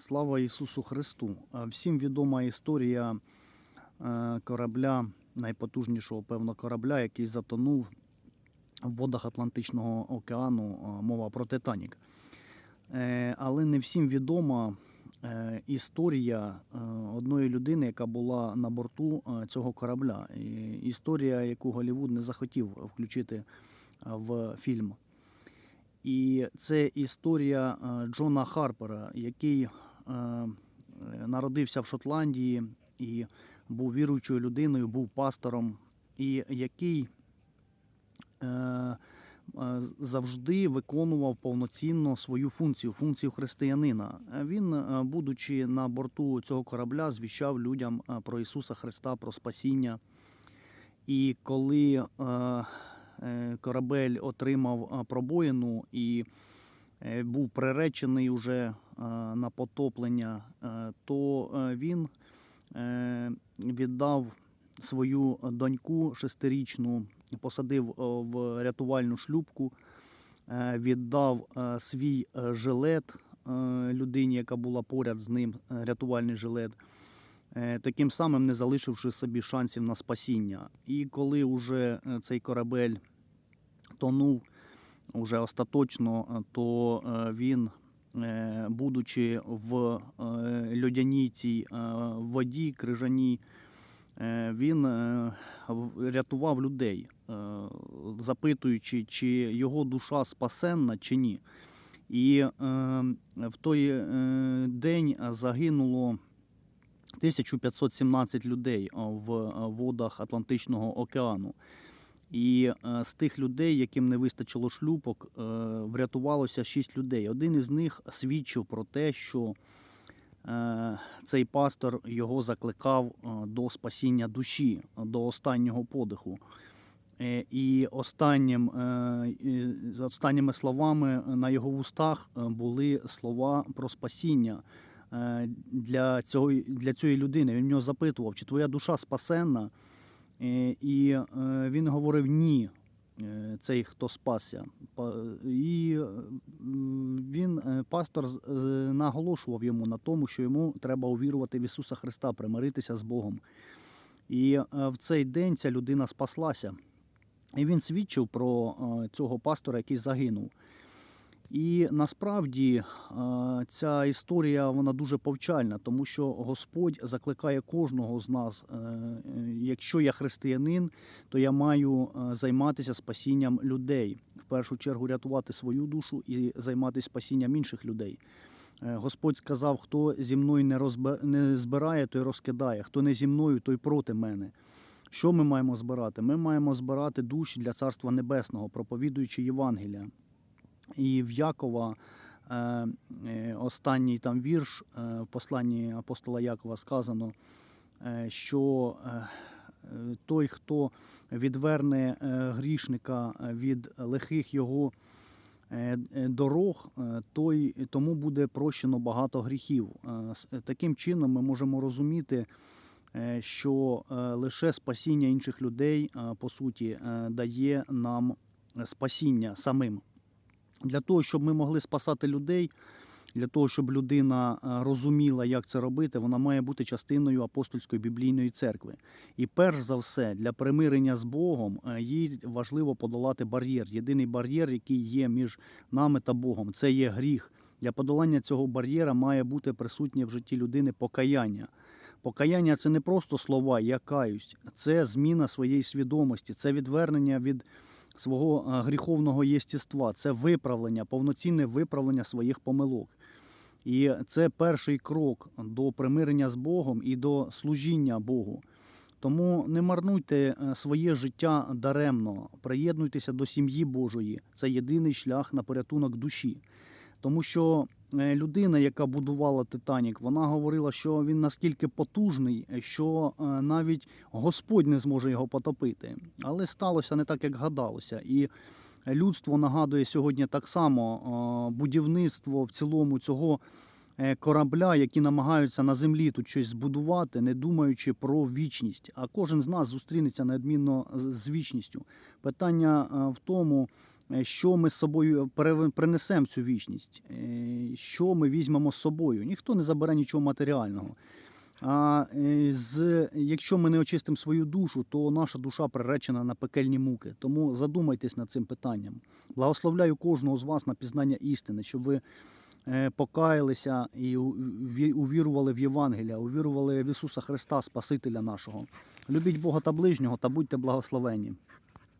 Слава Ісусу Христу! Е, Всім відома історія е, корабля, найпотужнішого, певно, корабля, який затонув в водах Атлантичного океану. е, Мова про Титанік. Але не всім відома історія одної людини, яка була на борту цього корабля. Історія, яку Голлівуд не захотів включити в фільм. І це історія Джона Харпера, який народився в Шотландії і був віруючою людиною, був пастором, і який е, е, завжди виконував повноцінно свою функцію, функцію християнина. Е, Він, е, будучи на борту цього корабля, звіщав людям е, про Ісуса Христа, про спасіння. І коли е, е, корабель отримав е, пробоїну і е, був приречений уже е, на потоплення, е, то е, він е, віддав свою доньку шестирічну, посадив е, в рятувальну шлюпку, е, віддав е, свій е, жилет е, людині, яка була поряд з ним, е, рятувальний жилет е, таким самим не залишивши собі шансів на спасіння. І коли уже е, цей корабель тонув уже остаточно, е, то е, він, е, будучи в льодяній цій воді, крижаній, він рятував людей, запитуючи, чи його душа спасенна чи ні. І в той день загинуло 1517 людей в водах Атлантичного океану. І е, з тих людей, яким не вистачило шлюпок, е, врятувалося 6 людей. Один із них свідчив про те, що е, цей пастор його закликав до спасіння душі, до останнього подиху. І останнім, останніми словами на його вустах були слова про спасіння для, цього, для цієї людини. Він в нього запитував, чи твоя душа спасенна? Е, І е, він говорив ні, е, цей хто спасся. І він, пастор, наголошував йому на тому, що йому треба увірувати в Ісуса Христа, примиритися з Богом. І в цей день ця людина спаслася. І він свідчив про цього пастора, який загинув. І насправді е, ця історія вона дуже повчальна, тому що Господь закликає кожного з нас. е, Якщо я християнин, то я маю е, займатися спасінням людей. В першу чергу рятувати свою душу і займатися спасінням інших людей. Господь сказав: хто зі мною не, розбе... не збирає, той розкидає, хто не зі мною, той проти мене. Що ми маємо збирати? Ми маємо збирати душі для Царства Небесного, проповідуючи Євангелія. І в Якова е, е, останній там вірш е, в посланні апостола Якова сказано, що той, хто відверне грішника від лихих його дорог, той, тому буде прощено багато гріхів. Таким чином ми можемо розуміти, що лише спасіння інших людей, по суті, дає нам спасіння самим. Для того, щоб ми могли спасати людей, для того, щоб людина е, розуміла, як це робити, вона має бути частиною апостольської біблійної церкви. І перш за все, для примирення з Богом е, їй важливо подолати бар'єр. Єдиний бар'єр, який є між нами та Богом, це є гріх. Для подолання цього бар'єра має бути присутнє в житті людини покаяння. Покаяння це не просто слова, я каюсь, це зміна своєї свідомості, це відвернення від свого гріховного єстіства, це виправлення, повноцінне виправлення своїх помилок. І це перший крок до примирення з Богом і до служіння Богу. Тому не марнуйте е, своє життя даремно, приєднуйтеся до сім'ї Божої. Це єдиний шлях на порятунок душі. Тому що е, людина, яка будувала Титанік, вона говорила, що він наскільки потужний, що е, навіть Господь не зможе його потопити. Але сталося не так, як гадалося. І людство нагадує сьогодні так само е, будівництво в цілому цього корабля, які намагаються на землі тут щось збудувати, не думаючи про вічність. А кожен з нас зустрінеться неодмінно з вічністю. Питання в тому, що ми з собою принесемо цю вічність, е, що ми візьмемо з собою. Ніхто не забере нічого матеріального. А е, з, якщо ми не очистимо свою душу, то наша душа приречена на пекельні муки. Тому задумайтесь над цим питанням. Благословляю кожного з вас на пізнання істини, щоб ви е, покаялися і увірували в Євангелія, увірували в Ісуса Христа, Спасителя нашого. Любіть Бога та ближнього та будьте благословені.